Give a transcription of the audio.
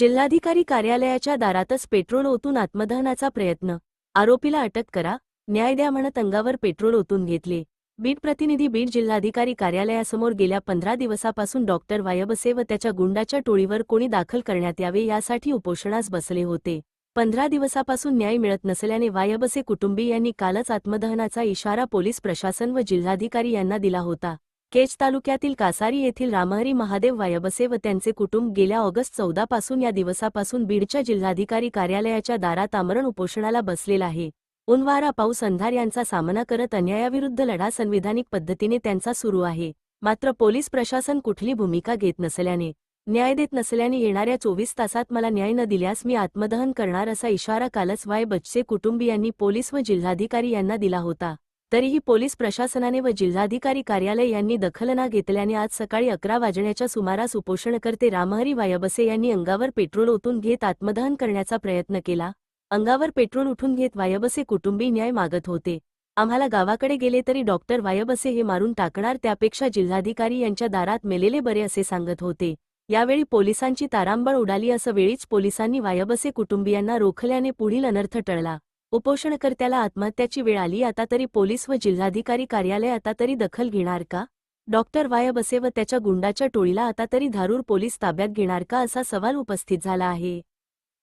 जिल्हाधिकारी कार्यालयाच्या दारातच पेट्रोल ओतून आत्मदहनाचा प्रयत्न. आरोपीला अटक करा न्याय द्या म्हणत अंगावर पेट्रोल ओतून घेतले. बीड प्रतिनिधी बीड जिल्हाधिकारी कार्यालयासमोर गेल्या पंधरा दिवसापासून डॉक्टर वायबसे व त्याच्या गुंडाच्या टोळीवर कोणी दाखल करण्यात यावे यासाठी उपोषणास बसले होते. पंधरा दिवसापासून न्याय मिळत नसल्याने वायबसे कुटुंबीयांनी कालच आत्मदहनाचा इशारा पोलीस प्रशासन व जिल्हाधिकारी यांना दिला होता. केज तालुक्यातील कासारी येथील रामहरी महादेव वायबसे व त्यांचे कुटुंब गेल्या ऑगस्ट चौदा पासून या दिवसापासून बीडच्या जिल्हाधिकारी कार्यालयाच्या दारात आमरण उपोषणाला बसलेला आहे. उनवारा पाऊस अंधार यांचा सामना करत अन्यायाविरुद्ध लढा संविधानिक पद्धतीने त्यांचा सुरू आहे. मात्र पोलीस प्रशासन कुठली भूमिका घेत नसल्याने न्याय देत नसल्याने येणाऱ्या चोवीस तासात मला न्याय न दिल्यास मी आत्मदहन करणार असा इशारा कालच वाय बच्चे कुटुंबियांनी पोलीस व जिल्हाधिकारी यांना दिला होता. तरीही पोलीस प्रशासनाने व जिल्हाधिकारी कार्यालय यांनी दखल न घेतल्याने आज सकाळी अकरा वाजण्याच्या सुमारास उपोषणकर्ते रामहरी वायबसे यांनी अंगावर पेट्रोल ओतून घेत आत्मदहन करण्याचा प्रयत्न केला. अंगावर पेट्रोल उठून घेत वायबसे कुटुंबी न्याय मागत होते. आम्हाला गावाकडे गेले तरी डॉक्टर वायबसे हे मारून टाकणार त्यापेक्षा जिल्हाधिकारी यांच्या दारात मेलेले बरे असे सांगत होते. यावेळी पोलिसांची तारांबळ उडाली असं वेळीच पोलिसांनी वायबसे कुटुंबियांना रोखल्याने पुढील अनर्थ टळला. उपोषणकर्त्याला आत्महत्याची वेळ आली आता तरी पोलीस व जिल्हाधिकारी कार्यालय आता तरी दखल घेणार का? डॉक्टर वायबसे व त्याच्या गुंडाच्या टोळीला आता तरी धारूर पोलीस ताब्यात घेणार का असा सवाल उपस्थित झाला आहे.